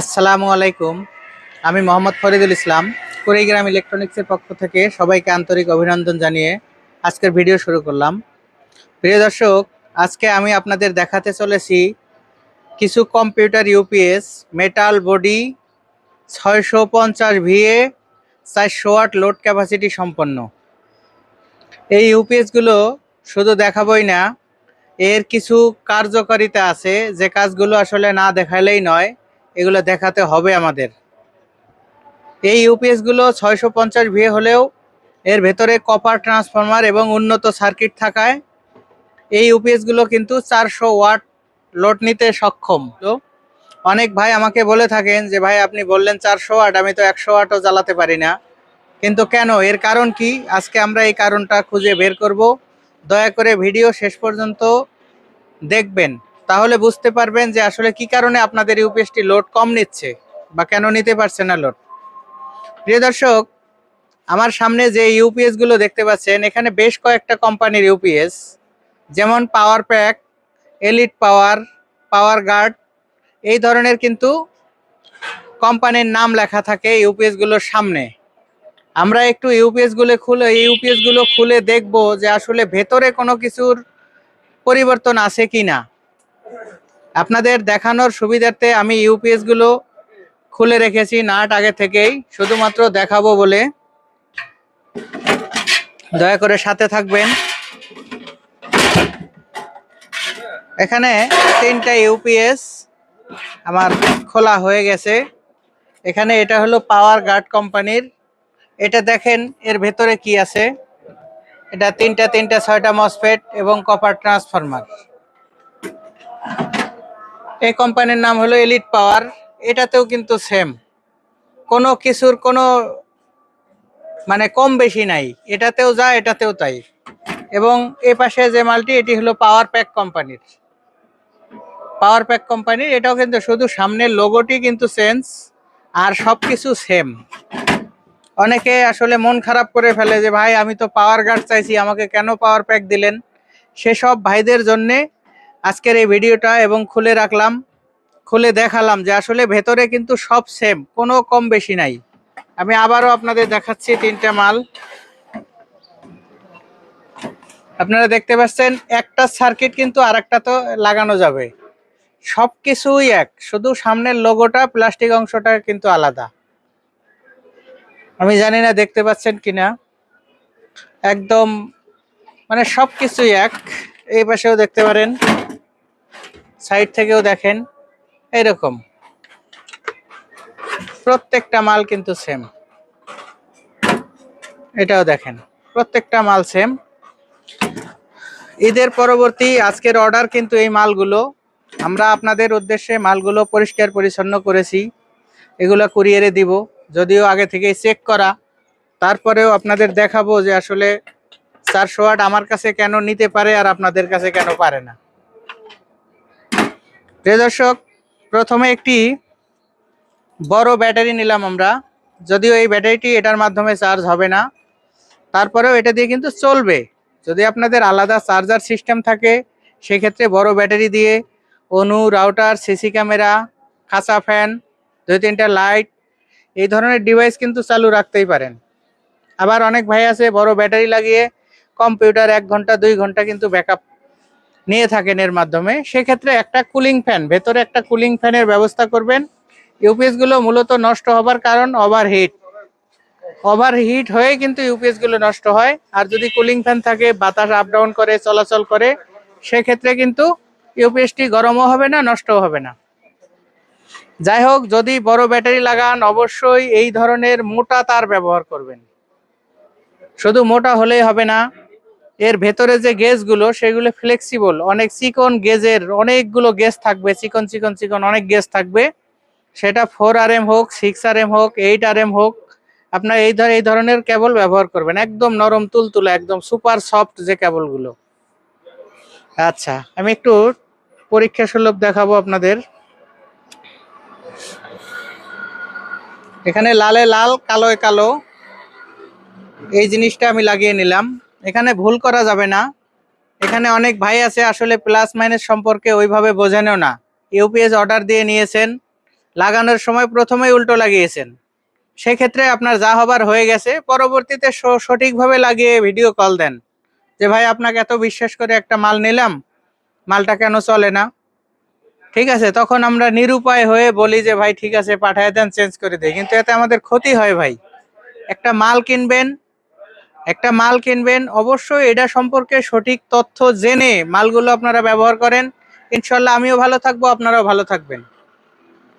আসসালামু আলাইকুম। আমি মোহাম্মদ ফরিদুল ইসলাম, কুড়িগ্রাম ইলেকট্রনিক্সের পক্ষ থেকে সবাইকে আন্তরিক অভিনন্দন জানিয়ে আজকের ভিডিও শুরু করলাম। প্রিয় দর্শক, আজকে আমি আপনাদের দেখাতে চলেছি কিছু কম্পিউটার ইউপিএস মেটাল বডি ছয়শো পঞ্চাশ ভিএ চারশো ওয়াট লোড ক্যাপাসিটি সম্পন্ন। এই ইউপিএসগুলো শুধু দেখাবই না, এর কিছু কার্যকারিতা আছে, যে কাজগুলো আসলে না দেখালেই নয়। এগুলো দেখাতে হবে আমাদের। এই ইউপিএসগুলো ছয়শো পঞ্চাশ ভিএ হলেও এর ভেতরে কপার ট্রান্সফরমার এবং উন্নত সার্কিট থাকায় এই ইউপিএসগুলো কিন্তু চারশো ওয়াট লোড নিতে সক্ষম। তো অনেক ভাই আমাকে বলে থাকেন যে, ভাই, আপনি বললেন চারশো ওয়াট, আমি তো একশো ওয়াটও জ্বালাতে পারি না। কিন্তু কেন? এর কারণ কি? আজকে আমরা এই কারণটা খুঁজে বের করব। দয়া করে ভিডিও শেষ পর্যন্ত দেখবেন। তাহলে বুঝতে পারবেন যে আসলে কি কারণে আপনাদের ইউপিএসটি লোড কম নিচ্ছে বা কেন নিতে পারছে না লোড প্রিয় দর্শক, আমার সামনে যে ইউপিএসগুলো দেখতে পাচ্ছেন, এখানে বেশ কয়েকটা কোম্পানির ইউপিএস যেমন power pack elite power power guard এই ধরনের কিন্তু কোম্পানির নাম লেখা থাকে ইউপিএসগুলোর সামনে। আমরা একটু ইউপিএসগুলো খুলে ইউপিএসগুলো খুলে দেখব যে আসলে ভেতরে কোনো কিছুর পরিবর্তন আছে কি না আপনাদের দেখানোর সুবিধার্থে আমি ইউপিএসগুলো খুলে রেখেছি নাট আগে থেকেই, শুধুমাত্র দেখাবো বলে। দয়া করে সাথে থাকবেন। এখানে তিনটা ইউপিএস আমার খোলা হয়ে গেছে। এখানে এটা হলো পাওয়ার গার্ড কোম্পানির। এটা দেখেন এর ভেতরে কি আছে। এটা তিনটা তিনটা, ছয়টা মসফেট এবং কপার ট্রান্সফরমার এই কোম্পানির নাম হলো এলিট পাওয়ার এটাতেও কিন্তু সেম কোনো কিছুর কোনো মানে কম বেশি নাই। এটাতেও যা, এটাতেও তাই। এবং এ পাশে যে মালটি, এটি হলো পাওয়ার প্যাক কোম্পানির। পাওয়ার প্যাক কোম্পানির, এটাও কিন্তু শুধু সামনের লোগোটি কিন্তু চেঞ্জ আর সব কিছু সেম অনেকে আসলে মন খারাপ করে ফেলে যে, ভাই, আমি তো পাওয়ার গার্ড চাইছি, আমাকে কেন পাওয়ার প্যাক দিলেন? সেসব ভাইদের জন্যে আজকের এই ভিডিওটা এবং খুলে রাখলাম, খুলে দেখালাম যে আসলে ভেতরে কিন্তু সব সেম কোনো কম বেশি নাই। আমি আবারও আপনাদের দেখাচ্ছি তিনটে মাল। আপনারা দেখতে পাচ্ছেন, একটা সার্কিট কিন্তু আরেকটা তো লাগানো যাবে। সব কিছুই এক, শুধু সামনের লোগোটা প্লাস্টিক অংশটা কিন্তু আলাদা। আমি জানি না দেখতে পাচ্ছেন কিনা। একদম মানে সব কিছুই এক। এই পাশেও দেখতে পারেন। সাইড থেকেও দেখেন এরকম প্রত্যেকটা মাল কিন্তু সেম এটাও দেখেন, প্রত্যেকটা মাল সেম ঈদের পরবর্তী আজকের অর্ডার কিন্তু এই মালগুলো। আমরা আপনাদের উদ্দেশ্যে মালগুলো পরিষ্কার পরিচ্ছন্ন করেছি। এগুলো কুরিয়ারে দিব, যদিও আগে থেকেই চেক করা। তারপরেও আপনাদের দেখাবো যে আসলে চারশো ওয়াট আমার কাছে কেন নিতে পারে আর আপনাদের কাছে কেন পারে না। প্রিয় দর্শক, প্রথমে একটি বড় ব্যাটারি নিলাম আমরা। যদিও এই ব্যাটারিটি এটার মাধ্যমে চার্জ হবে না, তারপরেও এটা দিয়ে কিন্তু চলবে। যদি আপনাদের আলাদা চার্জার সিস্টেম থাকে, সেক্ষেত্রে বড় ব্যাটারি দিয়ে অনু রাউটার সিসি ক্যামেরা খাঁচা ফ্যান দুই তিনটা লাইট এই ধরনের ডিভাইস কিন্তু চালু রাখতেই পারেন। আবার অনেক ভাই আছে, বড় ব্যাটারি লাগিয়ে কম্পিউটার এক ঘণ্টা, দুই ঘণ্টা কিন্তু ব্যাকআপ নিয়ে থাকেন এর মাধ্যমে, সেক্ষেত্রে একটা কুলিং ফ্যান ভেতরে একটা কুলিং ফ্যানের ব্যবস্থা করবেন। ইউপিএসগুলো মূলত নষ্ট হবার কারণ ওভারহিট ওভারহিট হয়ে কিন্তু ইউপিএসগুলো নষ্ট হয়, আর যদি কুলিং ফ্যান থাকে, বাতাস আপ ডাউন করে, চলাচল করে, সেক্ষেত্রে কিন্তু ইউপিএসটি গরমও হবে না, নষ্টও হবে না। যাই হোক, যদি বড় ব্যাটারি লাগান, অবশ্যই এই ধরনের মোটা তার ব্যবহার করবেন। শুধু মোটা হলেই হবে না এর ভেতরে যে গেজগুলো, সেগুলো ফ্লেক্সিবল অনেক চিকন গেজের অনেকগুলো গেজ থাকবে, চিকন চিকন চিকন অনেক গেজ থাকবে। সেটা ফোর আর এম হোক সিক্স আর এম হোক এইট আর এম হোক, আপনার এই ধর, এই ধরনের কেবল ব্যবহার করবেন। একদম নরম, তুলতুলে, একদম সুপার সফট যে কেবলগুলো আচ্ছা আমি একটু পরীক্ষা সুলভ দেখাবো আপনাদের। এখানে লালে লাল, কালোয় কালো, এই জিনিসটা আমি লাগিয়ে নিলাম। এখানে ভুল করা যাবে না। এখানে অনেক ভাই আছে, আসলে প্লাস মাইনাস সম্পর্কে ওইভাবে বোঝেনও না। ইউপিএস অর্ডার দিয়ে নিয়েছেন। লাগানোর সময় প্রথমেই উল্টো লাগিয়েছেন। সেক্ষেত্রে আপনার যা হবার হয়ে গেছে, পরবর্তীতে সঠিকভাবে লাগিয়ে ভিডিও কল দেন। যে, ভাই, আপনাকে এত বিশ্বাস করে একটা মাল নিলাম, মালটা কেন চলে না? ঠিক আছে, তখন আমরা নিরুপায় হয়ে বলি যে, ভাই, ঠিক আছে, পাঠায় দেন চেঞ্জ করে দেয় কিন্তু এতে আমাদের ক্ষতি হয়, ভাই। একটা মাল কিনবেন একটা মাল কিনবেন, অবশ্যই এটা সম্পর্কে সঠিক তথ্য জেনে মালগুলো আপনারা ব্যবহার করেন। ইনশাল্লাহ আমিও ভালো থাকব, আপনারাও ভালো থাকবেন।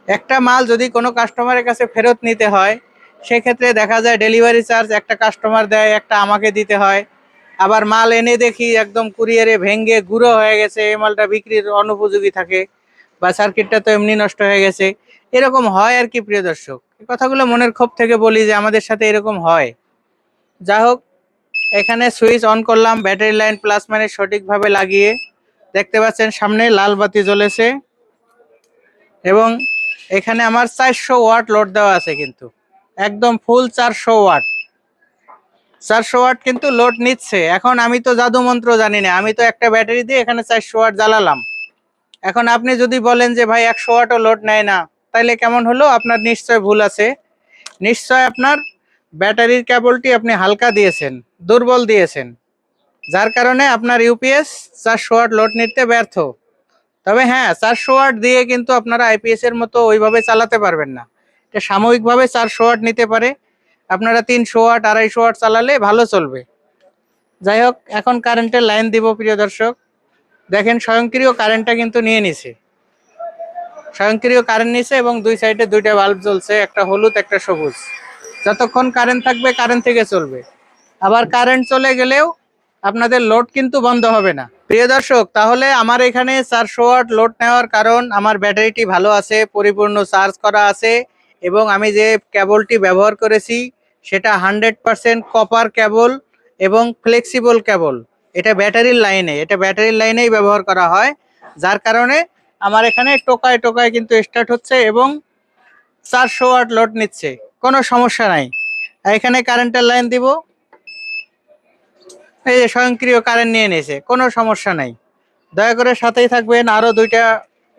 একটা মাল যদি কোনো কাস্টমারের কাছে ফেরত নিতে হয়, সেক্ষেত্রে দেখা যায় ডেলিভারি চার্জ একটা কাস্টমার দেয়, একটা আমাকে দিতে হয়। আবার মাল এনে দেখি একদম কুরিয়ারে ভেঙ্গে গুঁড়ো হয়ে গেছে, এই মালটা বিক্রির অনুপযোগী থাকে বা সার্কিটটা তো এমনি নষ্ট হয়ে গেছে। এরকম হয় আর কি, প্রিয় দর্শক। কথাগুলো মনের ক্ষোভ থেকে বলি যে আমাদের সাথে এরকম হয়। যা হোক এখানে সুইচ অন করলাম, ব্যাটারি লাইন প্লাস মানে সঠিকভাবে লাগিয়ে। দেখতে পাচ্ছেন সামনে লাল বাতি জ্বলেছে। এবং এখানে আমার চারশো ওয়াট লোড দেওয়া আছে কিন্তু। একদম ফুল চারশো ওয়াট। চারশো ওয়াট কিন্তু লোড নিচ্ছে। এখন আমি তো জাদু মন্ত্র জানি না। আমি তো একটা ব্যাটারি দিয়ে এখানে চারশো ওয়াট জ্বালালাম। এখন আপনি যদি বলেন যে, ভাই, একশো ওয়াটও লোড নেয় না, তাইলে কেমন হলো? আপনার নিশ্চয় ভুল আছে। নিশ্চয় আপনার ব্যাটারির কেবলটি আপনি হালকা দিয়েছেন। দুর্বল দিয়েছেন, যার কারণে আপনার ইউপিএস চারশো ওয়াট লোড নিতে ব্যর্থ। তবে হ্যাঁ চারশো ওয়াট দিয়ে কিন্তু আপনারা আইপিএস এর মতো ওইভাবে চালাতে পারবেন না। এটা সাময়িকভাবে চারশো ওয়াট নিতে পারে। আপনারা তিনশো ওয়াট আড়াইশো ওয়াট চালালে ভালো চলবে। যাই হোক, এখন কারেন্টের লাইন দিব, প্রিয় দর্শক। দেখেন, স্বয়ংক্রিয় কারেন্টটা কিন্তু নিয়ে নিছে। স্বয়ংক্রিয় কারেন্ট নিছে এবং দুই সাইডে দুইটা বাল্ব জ্বলছে, একটা হলুদ, একটা সবুজ। যতক্ষণ কারেন্ট থাকবে কারেন্ট থেকে চলবে। আবার কারেন্ট চলে গেলেও আপনাদের লোড কিন্তু বন্ধ হবে না। প্রিয় দর্শক, তাহলে আমার এখানে চারশো ওয়াট লোড নেওয়ার কারণ আমার ব্যাটারিটি ভালো আছে, পরিপূর্ণ চার্জ করা আছে এবং আমি যে কেবলটি ব্যবহার করেছি সেটা হান্ড্রেড পারসেন্ট কপার কেবল এবং ফ্লেক্সিবল কেবল এটা ব্যাটারির লাইনে এটা ব্যাটারির লাইনেই ব্যবহার করা হয়, যার কারণে আমার এখানে টোকায় টোকায় কিন্তু স্টার্ট হচ্ছে এবং চারশো ওয়াট লোড নিচ্ছে, কোনো সমস্যা নাই। এখানে কারেন্টের লাইন দিব এই যে স্বয়ংক্রিয় কারেন্ট নিয়ে নিয়েছে, কোনো সমস্যা নাই। দয়া করে সাথেই থাকবেন আরও দুইটা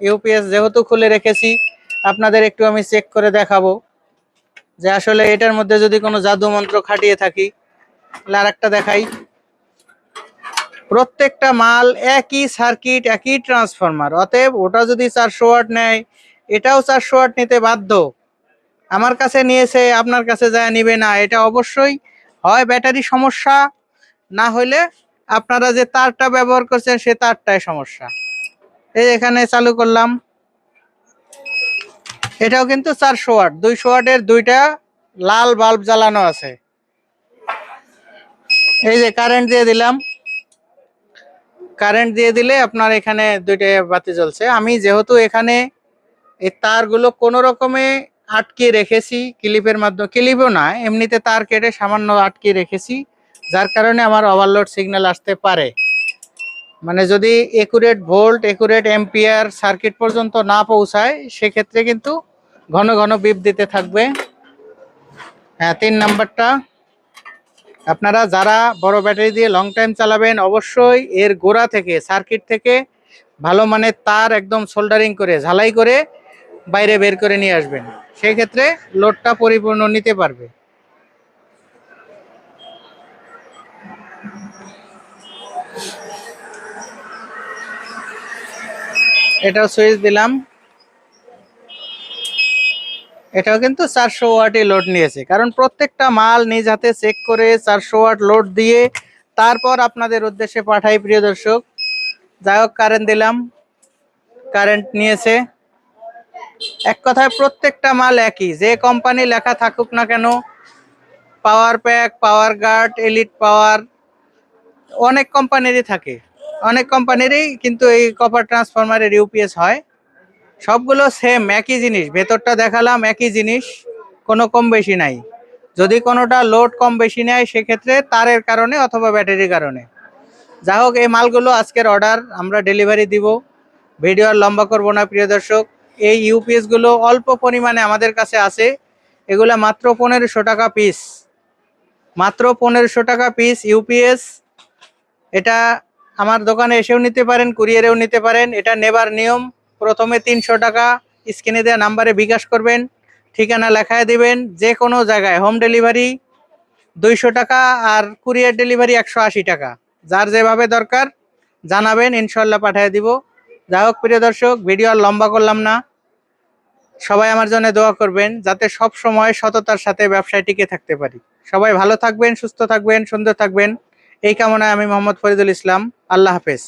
ইউপিএস যেহেতু খুলে রেখেছি, আপনাদের একটু আমি চেক করে দেখাবো। যে আসলে এটার মধ্যে যদি কোনো জাদু মন্ত্র খাটিয়ে থাকি তাহলে আর একটা দেখাই। প্রত্যেকটা মাল একই সার্কিট একই ট্রান্সফরমার অতএব ওটা যদি চারশো ওয়াট নেয়, এটাও চারশো ওয়াট নিতে বাধ্য। আমার কাছে নিয়েছে, আপনার কাছে যায় নিবে না, এটা অবশ্যই। হয় ব্যাটারি সমস্যা না হলে আপনারা যে তারটা ব্যবহার করছেন, সে তারটাই সমস্যা। এই এখানে চালু করলাম। এটাও কিন্তু চারশো ওয়াট দুইশো ওয়াটের দুইটা লাল বাল্ব জ্বালানো আছে। এই যে কারেন্ট দিয়ে দিলাম। কারেন্ট দিয়ে দিলে আপনার এখানে দুইটা বাতি জ্বলছে। আমি যেহেতু এখানে এই তারগুলো কোনো রকমে আটকে রেখেছি, ক্লিপের মাধ্যমে, ক্লিপও না, এমনিতে তার কেটে সামান্য আটকে রেখেছি। যার কারণে আমার ওভারলোড সিগন্যাল আসতে পারে। মানে যদি accurate volt accurate ampere circuit পর্যন্ত না পৌঁছায়, সেক্ষেত্রে কিন্তু ঘন ঘন বিপ দিতে থাকবে। হ্যাঁ তিন নাম্বারটা। আপনারা যারা বড় ব্যাটারি দিয়ে লং টাইম চালাবেন, অবশ্যই এর গোড়া থেকে সার্কিট থেকে ভালো মানের তার একদম সোল্ডারিং করে, ঝালাই করে বাইরে বের করে নিয়ে আসবেন। সেই ক্ষেত্রে লোডটা পরিপূর্ণ নিতে পারবে। এটাও সুইচ দিলাম। এটাও কিন্তু চারশো ওয়াটই লোড নিয়েছে। কারণ প্রত্যেকটা মাল নিজ হাতে চেক করে চারশো ওয়াট লোড দিয়ে তারপর আপনাদের উদ্দেশ্যে পাঠাই, প্রিয় দর্শক। যাই হোক কারেন্ট দিলাম। কারেন্ট নিয়েছে। এক কথায় প্রত্যেকটা মাল একই। যে কোম্পানি লেখা থাকুক না কেন power pack power guard elite power অনেক কোম্পানিরই থাকে। অনেক কোম্পানিরই কিন্তু এই কপার ট্রান্সফরমারের ইউপিএস হয়। সবগুলো সেম একই জিনিস। ভেতরটা দেখালাম, একই জিনিস, কোনো কম বেশি নাই। যদি কোনোটা লোড কম বেশি নেয়, সেক্ষেত্রে তারের কারণে অথবা ব্যাটারির কারণে। যা হোক, এই মালগুলো আজকের অর্ডার আমরা ডেলিভারি দিব। ভিডিও আর লম্বা করব না, প্রিয় দর্শক। এই ইউপিএসগুলো অল্প পরিমাণে আমাদের কাছে আছে। এগুলো মাত্র পনেরোশো টাকা পিস মাত্র পনেরোশো টাকা পিস ইউপিএস এটা আমার দোকানে এসেও নিতে পারেন, কুরিয়ারেও নিতে পারেন। এটা নেবার নিয়ম। প্রথমে তিনশো টাকা স্ক্রিনে দেওয়া নাম্বারে বিকাশ করবেন। ঠিকানা লেখায় দিবেন। যে কোনো জায়গায় হোম ডেলিভারি দুইশো টাকা আর কুরিয়ার ডেলিভারি একশো আশি টাকা। যার যেভাবে দরকার জানাবেন, ইনশাল্লাহ পাঠিয়ে দিব। যাই হোক, প্রিয় দর্শক, ভিডিও আর লম্বা করলাম না। সবাই আমার জন্য দোয়া করবেন, যাতে সব সময় সততার সাথে ব্যবসায় টিকে থাকতে পারি। সবাই ভালো থাকবেন, সুস্থ থাকবেন, সুন্দর থাকবেন। এই কামনায় আমি মোহাম্মদ ফরিদুল ইসলাম। আল্লাহ হাফেজ।